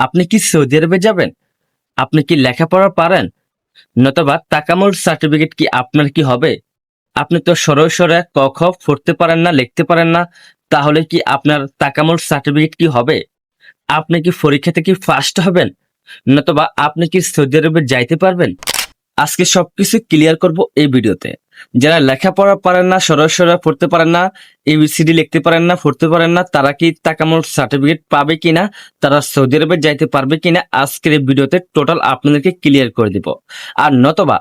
আপনি কি সৌদি আরবে যাবেন? আপনি কি লেখাপড়া পারেন? নতবা তাকামুল সার্টিফিকেট কি আপনার কি হবে? আপনি তো সরল সরে ক, খ পড়তে পারেন না, লিখতে পারেন না, তাহলে কি আপনার তাকামুল সার্টিফিকেট কি হবে? আপনি কি পরীক্ষাতে কি ফার্স্ট হবেন? নতবা আপনি কি সৌদি আরবে যাইতে পারবেন? আজকে সবকিছু ক্লিয়ার করব এই ভিডিওতে। যারা লেখাপড়া পারেন না, সরাসরি সরে পড়তে পারেন না এবিসিডি লিখতে পারেন না, পড়তে পারেন না, তারা কি তাকামোর সার্টিফিকেট পাবে কিনা, তারা সৌদি আরবে যাইতে পারবে কিনা, আজকের এই ভিডিওতে টোটাল আপনাদেরকে ক্লিয়ার করে দিব। আর নতবা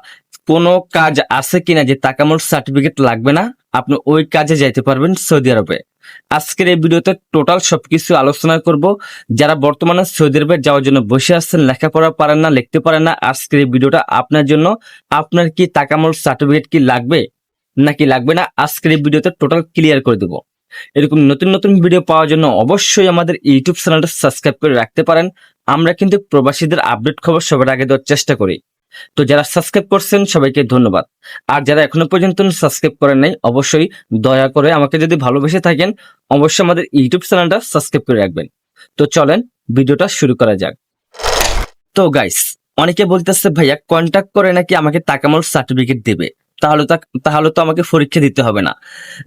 কোনো কাজ আছে কিনা যে তাকামোর সার্টিফিকেট লাগবে না আপনি ওই কাজে যাইতে পারবেন সৌদি আরবে। আজকের এই ভিডিওতে টোটাল সবকিছু আলোচনা করব। যারা বর্তমানে সৌদি আরবে যাওয়ার জন্য বসে আসছেন লেখাপড়া পারেন না, লিখতে পারেন না, আজকের এই ভিডিওটা আপনার জন্য। আপনার কি তাকামুল সার্টিফিকেট কি লাগবে, নাকি লাগবে না, আজকের এই ভিডিওতে টোটাল ক্লিয়ার করে দেবো। এরকম নতুন নতুন ভিডিও পাওয়ার জন্য অবশ্যই আমাদের ইউটিউব চ্যানেলটা সাবস্ক্রাইব করে রাখতে পারেন। আমরা কিন্তু প্রবাসীদের আপডেট খবর সবার আগে দেওয়ার চেষ্টা করি। তো যারা সাবস্ক্রাইব করছেন, সবাইকে ধন্যবাদ। আর যারা এখনও পর্যন্ত সাবস্ক্রাইব করেন নাই, অবশ্যই দয়া করে আমাকে যদি ভালোবেসে থাকেন, অবশ্যই আমাদের ইউটিউব চ্যানেলটা সাবস্ক্রাইব করে রাখবেন। তো চলেন, ভিডিওটা শুরু করা যাক। তো গাইস অনেকে বলতেছে, ভাইয়া কন্ট্যাক্ট করে নাকি আমাকে তাকামল সার্টিফিকেট দেবে? তাহলে তাহলে তো আমাকে পরীক্ষা দিতে হবে না।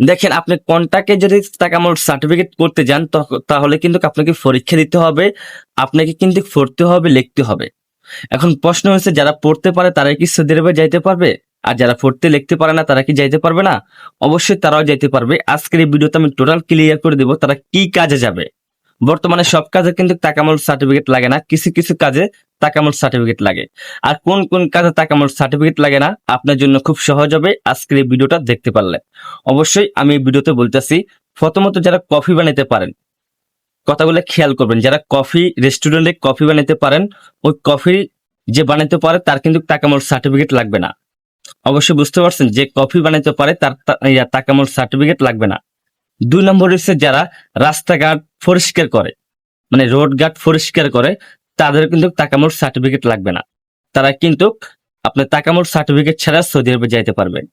দেখেন, আপনি কন্ট্যাক্টে যদি তাকামল সার্টিফিকেট করতে যান তাহলে কিন্তু আপনাকে পরীক্ষা দিতে হবে, আপনাকে কিন্তু পড়তে হবে, লিখতে হবে। এখন প্রশ্ন হচ্ছে, যারা পড়তে পারে তারা কি সৌদি আরবে যাইতে পারবে? আর যারা পড়তে লিখতে পারে না, তারা কি যাইতে পারবে না? অবশ্যই তারাও যাইতে পারবে। আজকের এই ভিডিওতে আমি টোটাল ক্লিয়ার করে দেবো তারা কি কাজে যাবে। বর্তমানে সব কাজে কিন্তু তাকামল সার্টিফিকেট লাগে না, কিছু কিছু কাজে তাকামল সার্টিফিকেট লাগে। আর কোন কোন কাজে তাকামল সার্টিফিকেট লাগে না, আপনার জন্য খুব সহজ হবে আজকের এই ভিডিওটা দেখতে পারলে। অবশ্যই আমি এই ভিডিওতে বলতেছি, প্রথমত যারা কফি বানাইতে পারেন কথাগুলো খেয়াল করবেন। যারা কফি রেস্টুরেন্টে কফি বানাতে পারেন, ওই কফি যে বানাতে পারে, তার কিন্তু তাকামল সার্টিফিকেট লাগবে না। অবশ্যই বুঝতে পারছেন, যে কফি বানাতে পারে, তার তাকামল সার্টিফিকেট লাগবে না। দুই নম্বর হচ্ছে যারা রাস্তাঘাট পরিষ্কার করে মানে রোড ঘাট পরিষ্কার করে, তাদের কিন্তু তাকামল সার্টিফিকেট লাগবে না। তারা কিন্তু আপনার তাকামল সার্টিফিকেট ছাড়া সৌদি আরবে যাইতে পারবেন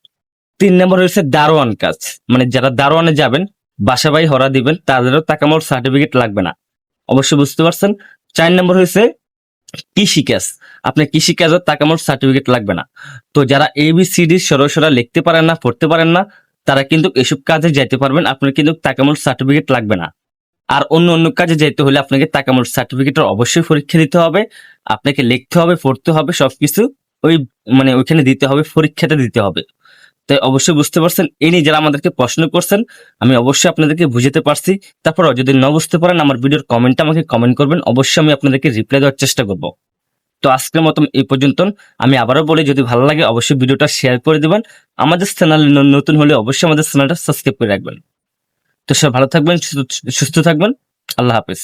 তিন নম্বর হচ্ছে দারোয়ান কাজ মানে যারা দারোয়ানে যাবেন বাসা বাড়ি হরা দিবেন, তাদেরও তাকামল সার্টিফিকেট লাগবে না। অবশ্যই বুঝতে পারছেন? চার নম্বর হয়েছে কৃষিকাজ আপনার কৃষিকাজও তাকামল সার্টিফিকেট লাগবে না। তো যারা এ বি সি ডি সরাসরি লিখতে পারেন না, পড়তে পারেন না, তারা কিন্তু এসব কাজে যাইতে পারবেন, আপনার কিন্তু তাকামল সার্টিফিকেট লাগবে না। আর অন্য অন্য কাজে যেতে হলে আপনাকে তাকামল সার্টিফিকেটের অবশ্যই পরীক্ষা দিতে হবে, আপনাকে লিখতে হবে, পড়তে হবে, সবকিছু ওই মানে ওইখানে দিতে হবে পরীক্ষাটা দিতে হবে। তাই অবশ্যই বুঝতে পারছেন, এই নিয়ে যারা আমাদেরকে প্রশ্ন করছেন, আমি অবশ্যই আপনাদেরকে বুঝাতে পারছি। তারপর যদি না বুঝতে পারেন, আমার ভিডিওর কমেন্টে আমাকে কমেন্ট করবেন, অবশ্যই আমি আপনাদেরকে রিপ্লাই দেওয়ার চেষ্টা করব। তো আজকের মতন এই পর্যন্ত, আমি আবারও বলি, যদি ভালো লাগে অবশ্যই ভিডিওটা শেয়ার করে দিবেন। আমাদের চ্যানেল নতুন হলে অবশ্যই আমাদের চ্যানেলটা সাবস্ক্রাইব করে রাখবেন। তো সব ভালো থাকবেন সুস্থ থাকবেন। আল্লাহ হাফেজ।